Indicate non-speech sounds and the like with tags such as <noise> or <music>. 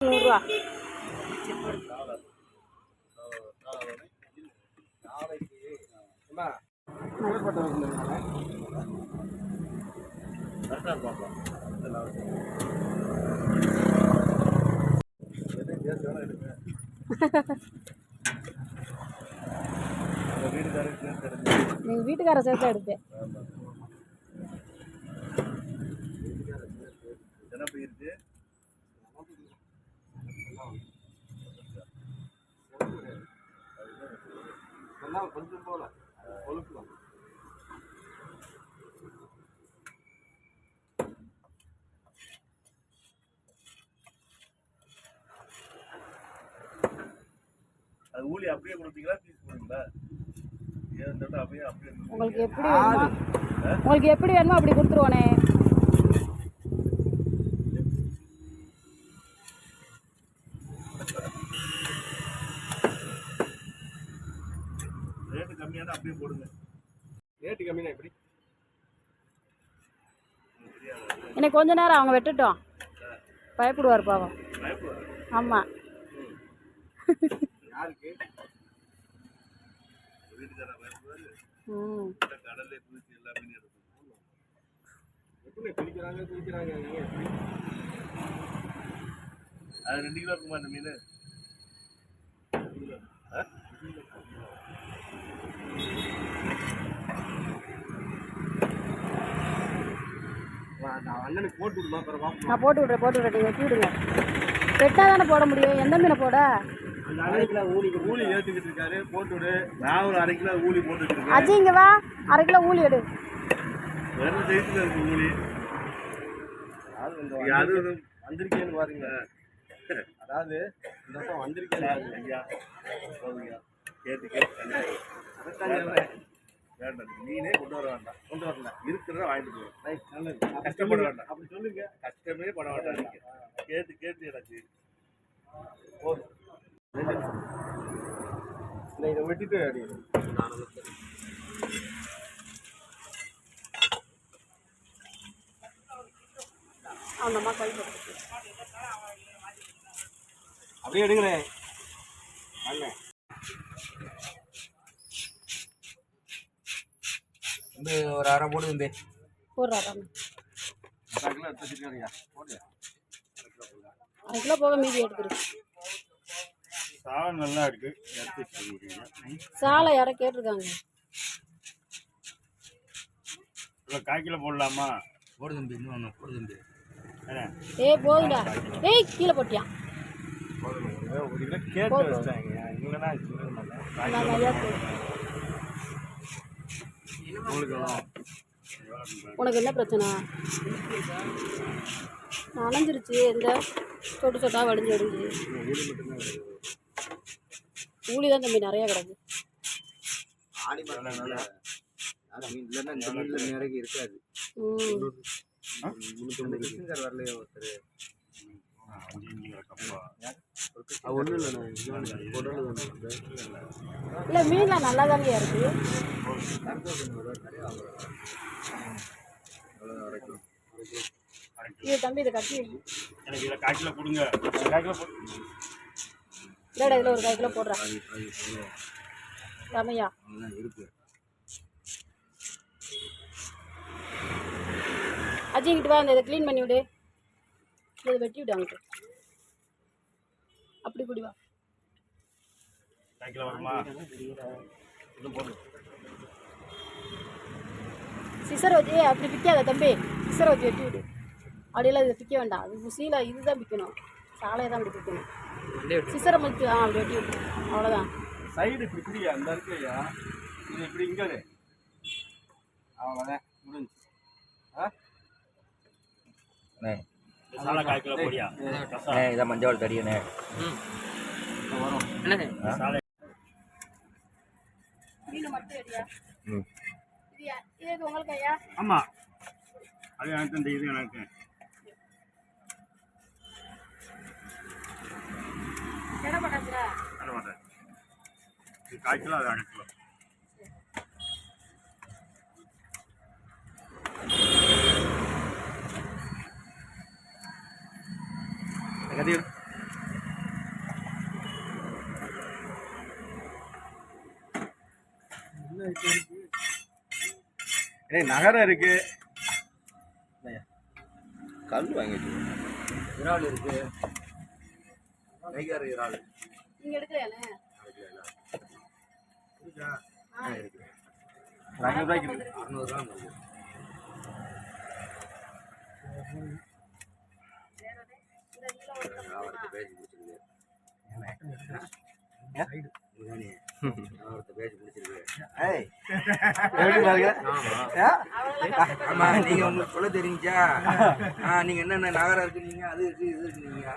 நூறுரூவா <laughs> நீங்கள் வீட்டுக்கார சேர்த்து எடுப்பேன் கொஞ்சம் போல. கொழுப்புலாம் அது ஊழி அப்படியே கொடுப்பீங்களா? பீஸ் கொடுப்பீங்களா? ஏன் அப்படியே அப்படியே உங்களுக்கு எப்படி வேணுமோ உங்களுக்கு எப்படி வேணுமோ அப்படி கொடுத்துருவோனே. ரேட்டு கம்மியான அப்படியே போடுங்க. ரேட்டு கம்மினா எப்படி? இன்னைக்கு கொஞ்ச நேரம் அவங்க வெட்டுட்டோம். பயப்படுவார் பாவம். ஆமாம் அது ரெண்டு கிலோ இருக்குமா அந்த மீன்? நான் அண்ணனுக்கு போட்டு விட்றேன் போட்டு விட்றேன் நீங்கள் வெட்டி விடுங்க வெட்டா தானே போட முடியும்? எந்த மீனை போட? அந்த அண்ணனுக்கு ஊழி ஊழி ஏற்றுக்கிட்டு இருக்காரு போட்டு விடு. நான் ஒரு அரை கிலோ ஊழி போட்டு வச்சிருக்கேன். அஜி இங்கே வா. அரை கிலோ ஊழி எடு. வந்திருக்கேன்னு பாருங்க. அதாவது இந்த வருஷம் போதுங்க கேட்டு கேட்டு. வேண்டாம் மீனே கொண்டு வர வேண்டாம். கொண்டு வரல. இருக்கிறத வாங்கிட்டு போகும் ரைட் நல்லது கஷ்டப்பட. வேண்டாம். அப்படி சொல்லுங்க. கஷ்டமே பட வேண்டாம் கேட்டு கேட்டு எனக்கு. போதும். இந்த இதை வெட்டிட்டு அடி. அந்த அம்மா கை போட்டு அப்படியே எடுங்களே அண்ணே வந்து ஒரு அரை போடு வந்து. போடுறாரு அரை கிலோ எடுத்து வச்சிருக்காருயா போடு அரை கிலோ போக மீதி எடுத்துரு. சாதம் நல்லா இருக்கு சாலை யாரோ கேட்டிருக்காங்க. இல்லை கால் கிலோ போடலாமா போடு தம்பி இன்னும் போடு தம்பி. ஏய் போதுடா. ஏய் கீழே ஒரு கிலோ கேட்டு வச்சிட்டாங்க. இல்லைன்னா சின்ன மாட்டேன் நான் ஐயா போடு. உனக்கு என்ன? பிரச்சனை? நனைஞ்சிருச்சு. எந்த சொட்டு சொட்டா வடிஞ்சு வடிஞ்சு. ஊழி தான் தம்பி நிறைய கிடக்கு. ஆடி இல்லைன்னா இந்த மீனில் நிறைய இருக்காது. வரலையே ஒருத்தர். இல்லை மீன்லாம் நல்லா இருக்கு. இது தம்பி இதை கட்டி. எனக்கு இதில் கால் கிலோ கொடுங்க. கால் கிலோ போடு இல்லைடா இதில் ஒரு கால் கிலோ போடுறேன் ரமையா. இருக்கு அஜிங்கிட்டு வா அந்த இதை க்ளீன் பண்ணி விடு. இதை வெட்டி விடு அங்கிட்டு. அப்படி குடி வா. கால் கிலோ வருமா இன்னும் போடு. சிசர் வச்சு அப்படி பிக்காத தம்பி. சிசர் வச்சு வெட்டி விடு. அப்படியெல்லாம் இதை பிக்க வேண்டாம். அது சீலை இதுதான் பிக்கணும். சாலையை தான் இப்படி பிக்கணும். சிசரை மச்சு ஆ அப்படி வெட்டி விடு. அவ்வளோதான் சைடு இப்படி அந்த இருக்குயா இது இப்படி இங்கே. அவ்வளோதான் முடிஞ்சு ஆ? சாலை கால் கிலோ போடியா? இதான் மஞ்சள் தடியண்ணே வரும். சாலை மீன் மட்டும் ரெடியா ம். இது யா- இது எது உங்களுக்கு ஐயா? ஆமாம் அது எனக்கு இந்த இது எனக்கு. எடை இது கால் கிலோ அது அரை கிலோ கட்டி ஏய் நகரம் இருக்கு. கல் வாங்கி வச்சுக்கோங்க இறால் இருக்கு. கைகார இறால். நீங்க எடுக்கலையானே ஆ இருக்கு. ஐநூறுரூவாய்க்கு இருக்கு. அறுநூறுவா இருக்கு. அவர்கிட்ட பேசி முடிச்சிருக்கு <laughs> ஆமா. நீங்க உங்களுக்கு சொல்ல தெரியுச்சா ஆ நீங்க என்னென்ன நகரம் இருக்கு நீங்க அது இருக்கு இது இருக்கு நீங்க